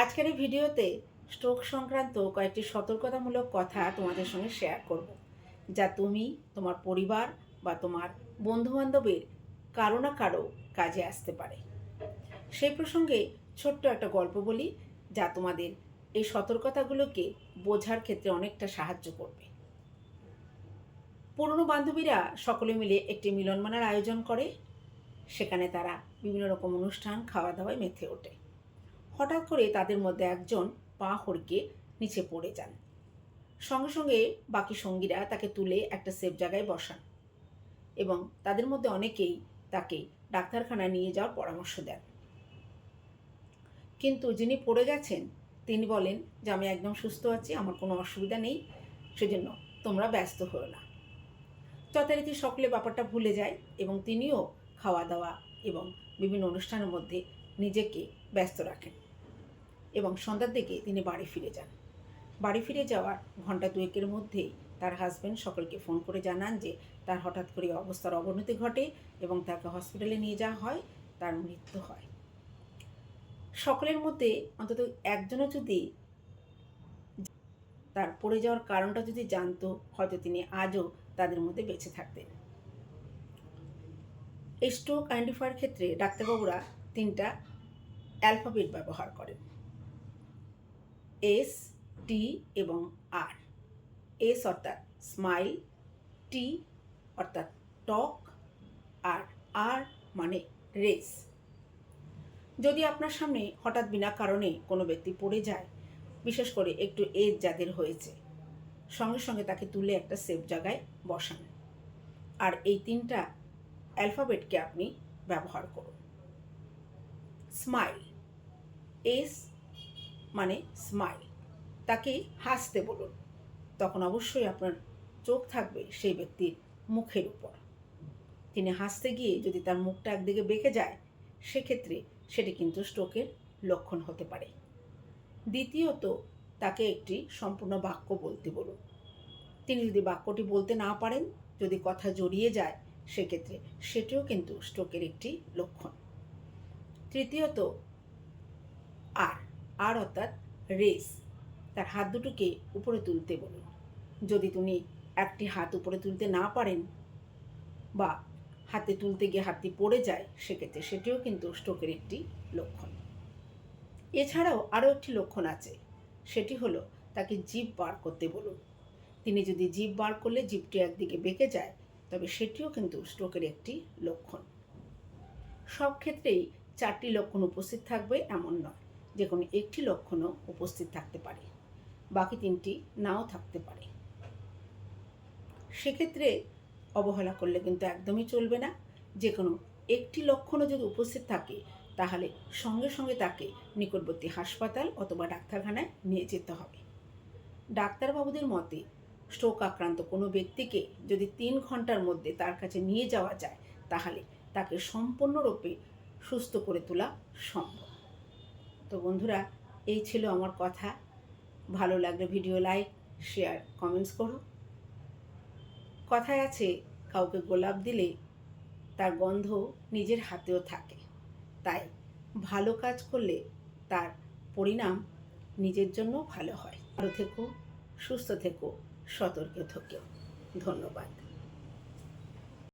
আজকের এই ভিডিওতে স্ট্রোক সংক্রান্ত কয়েকটি সতর্কতামূলক কথা তোমাদের সঙ্গে শেয়ার করব, যা তুমি, তোমার পরিবার বা তোমার বন্ধুবান্ধবের কারও না কারও কাজে আসতে পারে। সেই প্রসঙ্গে ছোট্ট একটা গল্প বলি, যা তোমাদের এই সতর্কতাগুলোকে বোঝার ক্ষেত্রে অনেকটা সাহায্য করবে। পুরনো বান্ধবীরা সকলে মিলে একটি মিলনমানার আয়োজন করে, সেখানে তারা বিভিন্ন রকম অনুষ্ঠান খাওয়া দাওয়ায় মেতে ওঠে। হঠাৎ করে তাদের মধ্যে একজন পা হড়কে নিচে পড়ে যান। সঙ্গে সঙ্গে বাকি সঙ্গীরা তাকে তুলে একটা সেফ জায়গায় বসান এবং তাদের মধ্যে অনেকেই তাকে ডাক্তারখানায় নিয়ে যাওয়ার পরামর্শ দেন। কিন্তু যিনি পড়ে গেছেন, তিনি বলেন যে, আমি একদম সুস্থ আছি, আমার কোনো অসুবিধা নেই, সেজন্য তোমরা ব্যস্ত হও না। যথারীতি সকলে ব্যাপারটা ভুলে যায় এবং তিনিও খাওয়া দাওয়া এবং বিভিন্ন অনুষ্ঠানের মধ্যে নিজেকে ব্যস্ত রাখেন। এবং সন্ধ্যার দিকে তিনি বাড়ি ফিরে যান। বাড়ি ফিরে যাওয়ার ঘণ্টা দুয়েকের মধ্যেই তার হাজব্যান্ড সকলকে ফোন করে জানান যে তার হঠাৎ করে অবস্থার অবনতি ঘটে এবং তাকে হসপিটালে নিয়ে যাওয়া হয়, তার মৃত্যু হয়। সকলের মধ্যে অন্তত একজনও যদি তার পড়ে যাওয়ার কারণটা যদি জানতো, হয়তো তিনি আজও তাদের মধ্যে বেঁচে থাকতেন। স্ট্রোক আইডেন্টিফায়ার ক্ষেত্রে ডাক্তারবাবুরা তিনটা অ্যালফাবেট ব্যবহার করেন। এস টি এবং আর এস অর্থাৎ স্মাইল টি অর্থাৎ টক আর আর মানে রেস যদি আপনার সামনে হঠাৎ বিনা কারণে কোনো ব্যক্তি পড়ে যায়, বিশেষ করে একটু এজ যাদের হয়েছে, সঙ্গে সঙ্গে তাকে তুলে একটা সেফ জায়গায় বসান। আর এই তিনটা অ্যালফাবেটকে আপনি ব্যবহার করুন। স্মাইল এস মানে স্মাইল তাকে হাসতে বলুন। তখন অবশ্যই আপনার চোখ থাকবে সেই ব্যক্তির মুখের উপর। তিনি হাসতে গিয়ে যদি তার মুখটা একদিকে বেঁকে যায়, সেক্ষেত্রে সেটি কিন্তু স্ট্রোকের লক্ষণ হতে পারে। দ্বিতীয়ত, তাকে একটি সম্পূর্ণ বাক্য বলতে বলুন। তিনি যদি বাক্যটি বলতে না পারেন, যদি কথা জড়িয়ে যায়, সেক্ষেত্রে সেটিও কিন্তু স্ট্রোকের একটি লক্ষণ। তৃতীয়ত, আর। আর অর্থাৎ রেস তার হাত দুটোকে উপরে তুলতে বলুন। যদি তুমি একটি হাত উপরে তুলতে না পারেন বা হাতে তুলতে গিয়ে হাতটি পড়ে যায়, সেক্ষেত্রে সেটিও কিন্তু স্ট্রোকের একটি লক্ষণ। এছাড়াও আরও একটি লক্ষণ আছে, সেটি হলো তাকে জিভ বার করতে বলুন। তিনি যদি জিভ বার করলে জিভটি একদিকে বেঁকে যায়, তবে সেটিও কিন্তু স্ট্রোকের একটি লক্ষণ। সব ক্ষেত্রেই চারটি লক্ষণ উপস্থিত থাকবে, এমন নয়। যে কোনো একটি লক্ষণও উপস্থিত থাকতে পারে। বাকি তিনটি নাও থাকতে পারে। সেক্ষেত্রে অবহেলা করলে কিন্তু একদমই চলবে না। যে কোনো একটি লক্ষণও যদি উপস্থিত থাকে, তাহলে সঙ্গে সঙ্গে তাকে নিকটবর্তী হাসপাতাল অথবা ডাক্তারখানায় নিয়ে যেতে হবে। ডাক্তারবাবুদের মতে, স্ট্রোক আক্রান্ত কোনো ব্যক্তিকে যদি তিন ঘণ্টার মধ্যে তার কাছে নিয়ে যাওয়া যায়, তাহলে তাকে সম্পূর্ণরূপে সুস্থ করে তোলা সম্ভব। তো বন্ধুরা, এই ছিল আমার কথা। ভালো লাগলে ভিডিও লাইক, শেয়ার, কমেন্টস করো। কথায় আছে, কাউকে গোলাপ দিলে তার গন্ধ নিজের হাতেও থাকে। তাই ভালো কাজ করলে তার পরিণাম নিজের জন্য ভালো হয়। ভালো থেকো, সুস্থ থেকো, সতর্ক থেকো। ধন্যবাদ।